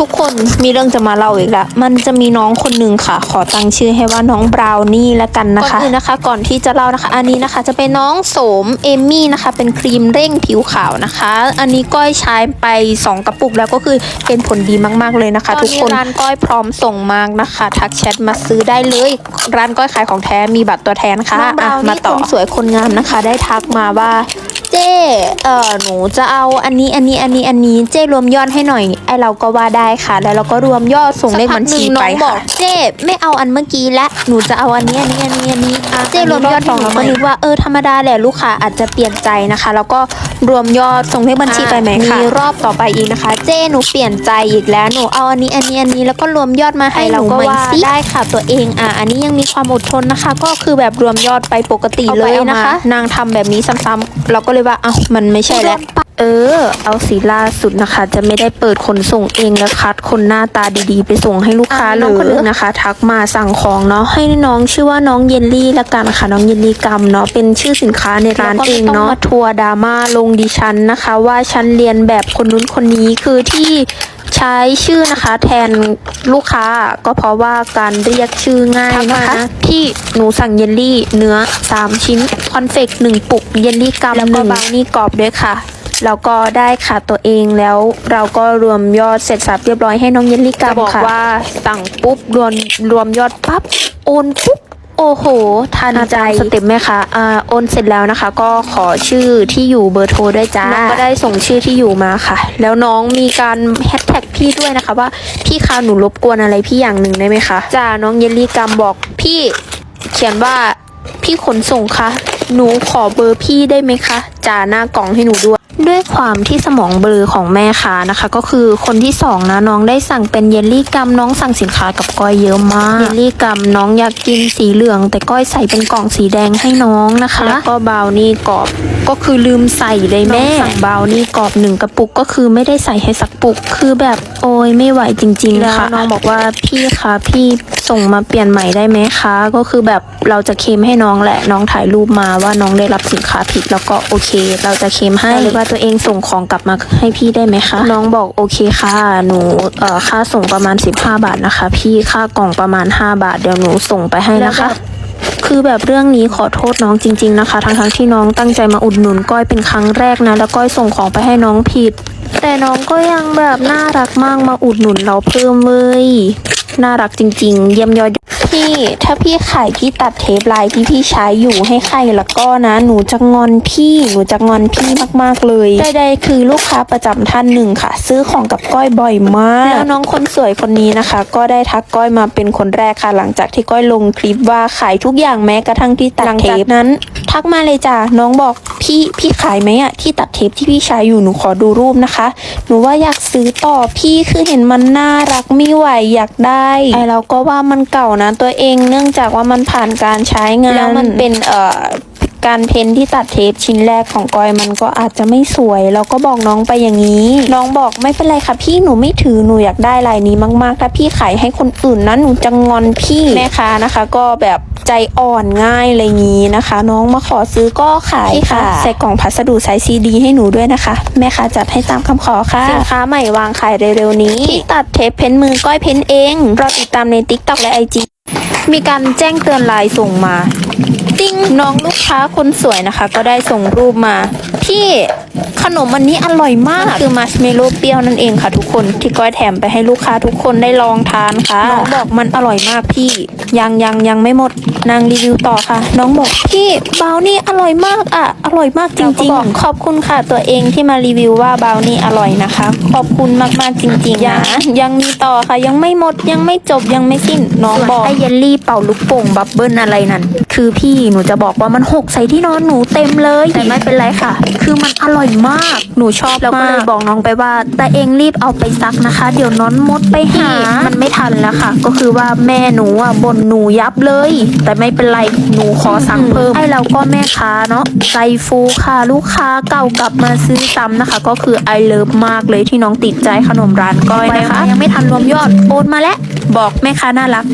ทุกคนมีเรื่องจะมาเล่าอีกแล้วมันจะมีน้องคนหนึ่งค่ะ ขอตั้งชื่อให้ว่าน้องบราวนี่ละกันนะคะก่อนอื่นนะคะ ก่อนที่จะเล่านะคะ อันนี้นะคะจะเป็นน้องโสมเอมมี่นะคะ เป็นครีมเร่งผิวขาวนะคะ อันนี้ก้อยใช้ไป 2 กระปุกแล้วก็คือเป็นผลดีมากๆเลยนะคะ ทุกคนร้านก้อยพร้อมส่งมากนะคะ ทักแชทมาซื้อได้เลย ร้านก้อยขายของแท้มีบัตรตัวแทนค่ะอะมาต่อคนสวยคนงามนะคะ ได้ทักมาว่า เจ้เออหนูจะเอาอันนี้อันนี้อันนี้อันนี้เจ้รวมยอดให้หน่อย ไอเราก็ว่าได้ค่ะ แล้วเราก็รวมยอดส่งเลขบัญชีไปค่ะเจ้ไม่เอาอันเมื่อกี้และหนูจะเอาอันนี้อันนี้อันนี้อันนี้เจ้รวมยอดสองเราก็นึกว่าเออธรรมดาแหละลูกค้าอาจจะเปลี่ยนใจนะคะ แล้วก็รวมยอดส่งเลขบัญชีไปไหมคะมีรอบต่อไปอีกนะคะ เจ้หนูเปลี่ยนใจอีกแล้วหนูเอาอันนี้อันนี้อันนี้แล้วก็รวมยอดมาให้เราก็ว่าได้ค่ะตัวเองอะอันนี้ยังมีความอดทนนะคะ ก็คือแบบรวมยอดไปปกติเลยนะคะ นางทำแบบนี้ซ้ำๆเราก็เลยว่า เอ้ามันไม่ใช่แล้ว เออ เอาสีล่าสุดนะคะ จะไม่ได้เปิดขนส่งเองแล้วคัดคนหน้าตาดีๆ ไปส่งให้ลูกค้าเลยน้องคนนึงนะคะ ทักมาสั่งของเนาะให้น้องชื่อว่าน้องเยลลี่ละกันค่ะน้องเยลลี่กัมเนาะเป็นชื่อสินค้าในร้านเองเนาะมาทัวร์ดราม่าลงดิฉันนะคะ ว่าฉันเรียนแบบคนนู้นคนนี้คือที่ ใช้ชื่อนะคะ แทนลูกค้าก็เพราะว่าการเรียกชื่อง่ายนะคะที่หนูสั่งเยลลี่เนื้อ 3 ชิ้นคอนเฟกหนึ่งปุกเยลลี่กัมแล้วก็บราวนี่กรอบด้วยค่ะแล้วก็ได้ค่ะตัวเองแล้วเราก็รวมยอดเสร็จสับเรียบร้อยให้น้องเยลลี่กัมค่ะบอกว่าสั่งปุ๊บรวมรวมยอดปั๊บโอนปุ๊บ โอ้โห ทันใจสเต็ปไหมคะอ่าโอนเสร็จแล้วนะคะ ก็ขอชื่อที่อยู่เบอร์โทรด้วยจ้าน้องก็ได้ส่งชื่อที่อยู่มาค่ะ แล้วน้องมีการแฮชแท็กพี่ด้วยนะคะ ว่าพี่คะหนูรบกวนอะไรพี่อย่างหนึ่งได้ไหมคะจ้าน้องเยลลี่กัมบอกพี่เขียนว่าพี่ขนส่งคะหนูขอเบอร์พี่ได้ไหมคะจ่าหน้ากล่องให้หนูด้วย ด้วยความที่สมองเบลอของแม่ค้านะคะ ก็คือคนที่สองนะน้องได้สั่งเป็นเยลลี่กัมน้องสั่งสินค้ากับก้อยเยอะมากเยลลี่กัมน้องอยากกินสีเหลือง แต่ก้อยใส่เป็นกล่องสีแดงให้น้องนะคะแล้วก็บราวนี่กรอบก็คือลืมใส่เลยแม่สั่งบราวนี่กรอบหนึ่งกระปุกก็คือไม่ได้ใส่ให้สักปุก คือแบบโอ้ยไม่ไหวจริงๆค่ะน้องบอกว่าพี่คะพี่ส่งมาเปลี่ยนใหม่ได้ไหมคะ ก็คือแบบเราจะเคลมให้น้องแหละน้องถ่ายรูปมาว่าน้องได้รับสินค้าผิดแล้วก็โอเค เราจะเคลมให้หรือว่าตัวเองส่งของกลับมาให้พี่ได้ไหมคะ น้องบอกโอเคค่ะ หนูเอ่อค่าส่งประมาณ 15 บาทนะคะ พี่ค่ากล่องประมาณ 5 บาท เดี๋ยวหนูส่งไปให้นะคะคือแบบเรื่องนี้ขอโทษน้องจริง ๆนะคะ ทั้งๆที่น้องตั้งใจมาอุดหนุนก้อยเป็นครั้งแรกนะ แล้วก้อยส่งของไปให้น้องผิด แต่น้องก็ยังแบบน่ารักมากมาอุดหนุนเราเพิ่มเลยน่ารักจริง ๆ เยี่ยมยอด พี่ถ้าพี่ขายที่ตัดเทปลายที่พี่ใช้อยู่ให้ใครแล้วก็นะ หนูจะงอนพี่หนูจะงอนพี่มากๆเลยใดๆคือลูกค้าประจำท่านหนึ่งค่ะ ซื้อของกับก้อยบ่อยมาก แล้วน้องคนสวยคนนี้นะคะ ก็ได้ทักก้อยมาเป็นคนแรกค่ะ หลังจากที่ก้อยลงคลิปว่าขายทุกอย่างแม้กระทั่งที่ตัดเทปนั้น ทักมาเลยจ้ะน้องบอกพี่พี่ขายไหมอะที่ตัดเทปที่พี่ใช้อยู่หนูขอดูรูปนะคะ หนูว่าอยากซื้อต่อพี่คือเห็นมันน่ารักไม่ไหวอยากได้ไอเราก็ว่ามันเก่านะตัวเองเนื่องจากว่ามันผ่านการใช้งานแล้วมันเป็นเอ่อการเพ้นที่ตัดเทปชิ้นแรกของกอยมันก็อาจจะไม่สวย เราก็บอกน้องไปอย่างนี้ น้องบอกไม่เป็นไรค่ะพี่หนูไม่ถือหนูอยากได้ลายนี้มากๆ ถ้าพี่ขายให้คนอื่นนะหนูจะงอนพี่แม่ค้านะคะ ก็แบบใจอ่อนง่ายอะไรอย่างนี้นะคะ น้องมาขอซื้อก็ขายค่ะ ใส่กล่องพัสดุไซส์ซีดีให้หนูด้วยนะคะ แม่ค้าจัดให้ตามคำขอค่ะสินค้าใหม่วางขายเร็วๆนี้ที่ตัดเทปเพ้นมือก้อยเพ้นเองรอติดตามใน t ิ k t o k และ IG มีการแจ้งเตือนไลน์ส่งมาติ้งน้องลูกค้าคนสวยนะคะ ก็ได้ส่งรูปมาพี่ขนมอันนี้อร่อยมากคือมัชเมลโล่เปรี้ยวนั่นเองค่ะทุกคนที่ก้อยแถมไปให้ลูกค้าทุกคนได้ลองทานค่ะน้องบอกมันอร่อยมากพี่ ยังยังยังไม่หมดนางรีวิวต่อค่ะ น้องบอก พี่บราวนี่อร่อยมากอะ อร่อยมากจริง ๆ ขอบคุณค่ะตัวเองที่มารีวิวว่าบราวนี่อร่อยนะคะ ขอบคุณมากๆจริงๆนะยังมีต่อค่ะยังไม่หมดยังไม่จบยังไม่สิ้นน้องบอกไอเยลลี่เป่าลูกโป่งบับเบิ้ลอะไรนั่นคือพี่หนูจะบอกว่ามันหกใส่ที่นอนหนูเต็มเลยแต่ไม่เป็นไรค่ะ คือมันอร่อยมากหนูชอบแล้วก็เลยบอกน้องไปว่าแต่เองรีบเอาไปซักนะคะ เดี๋ยวน้อนมดไปหามันไม่ทันแล้วค่ะ ก็คือว่าแม่หนูอะบ่นหนูยับเลย แต่ไม่เป็นไรหนูขอสั่งเพิ่มให้เราก็แม่ค้าเนาะใจฟูค่ะ ลูกค้าเก่ากลับมาซื้อซ้ำนะคะ ก็คือไอเลิฟมากเลยที่น้องติดใจขนมร้านก้อยนะคะ ยังไม่ทันรวมยอดโอนมาแล้วบอกแม่ค้าน่ารัก